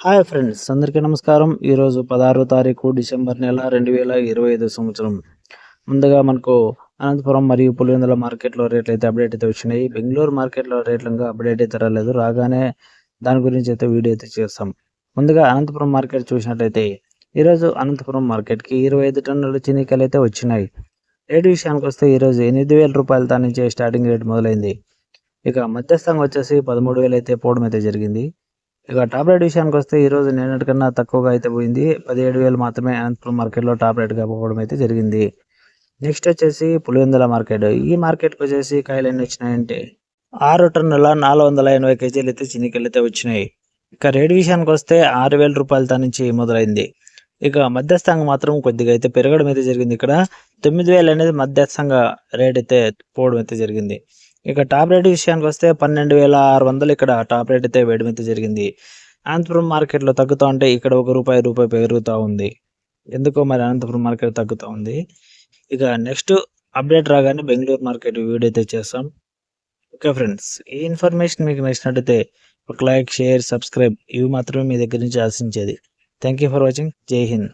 Hi friends అందరికీ నమస్కారం. ఈరోజు పదహారో తారీఖు డిసెంబర్ నెల రెండు వేల ఇరవై ఐదు సంవత్సరం. ముందుగా మనకు అనంతపురం మరియు పులివెందుల మార్కెట్లో రేట్లు అయితే అప్డేట్ అయితే వచ్చినాయి. బెంగళూరు మార్కెట్లో రేట్లు ఇంకా అప్డేట్ అయితే రాలేదు. రాగానే దాని గురించి అయితే వీడియో అయితే చేస్తాం. ముందుగా అనంతపురం మార్కెట్ చూసినట్లయితే ఈరోజు అనంతపురం మార్కెట్కి ఇరవై ఐదు టన్నుల చినికలు అయితే వచ్చినాయి. రేటు విషయానికి వస్తే ఈరోజు ఎనిమిది వేల రూపాయల నుంచి స్టార్టింగ్ రేట్ మొదలైంది. ఇక మధ్యస్థంగా వచ్చేసి పదమూడు వేలు అయితే పోవడం అయితే జరిగింది. ఇక టాప్ రేట్ విషయానికి వస్తే ఈరోజు నిన్నటికన్నా తక్కువగా అయితే పోయింది. పదిహేడు వేలు మాత్రమే అనంతపురం మార్కెట్లో టాప్ రేట్గా పోవడం అయితే జరిగింది. నెక్స్ట్ వచ్చేసి పులివెందుల మార్కెట్. ఈ మార్కెట్కి వచ్చేసి కాయలు ఎన్ని వచ్చినాయంటే ఆరు టన్నుల నాలుగు వందల ఎనభై కేజీలు అయితే చిన్నికలు అయితే వచ్చినాయి. ఇక రేట్ విషయానికి వస్తే ఆరు వేల రూపాయలతో నుంచి మొదలైంది. ఇక మధ్యస్థంగా మాత్రం కొద్దిగా అయితే పెరగడం అయితే జరిగింది. ఇక్కడ తొమ్మిది వేలు అనేది మధ్యస్థంగా రేట్ అయితే పోవడం అయితే జరిగింది. ఇక టాప్ రేట్ విషయానికి వస్తే పన్నెండు వేల ఆరు వందలు ఇక్కడ టాప్ రేట్ అయితే వేయడం అయితే జరిగింది. అనంతపురం మార్కెట్లో తగ్గుతూ ఉంటే ఇక్కడ ఒక రూపాయి రూపాయి పెరుగుతూ ఉంది. ఎందుకో మరి అనంతపురం మార్కెట్ తగ్గుతూ ఉంది. ఇక నెక్స్ట్ అప్డేట్ రాగానే బెంగళూరు మార్కెట్ వీడియో అయితే చేస్తాం. ఓకే ఫ్రెండ్స్ ఈ ఇన్ఫర్మేషన్ మీకు నచ్చినట్టయితే ఒక లైక్ షేర్ సబ్స్క్రైబ్ ఇవి మాత్రమే మీ దగ్గర నుంచి ఆశించేది. Thank you for watching. Jai Hind.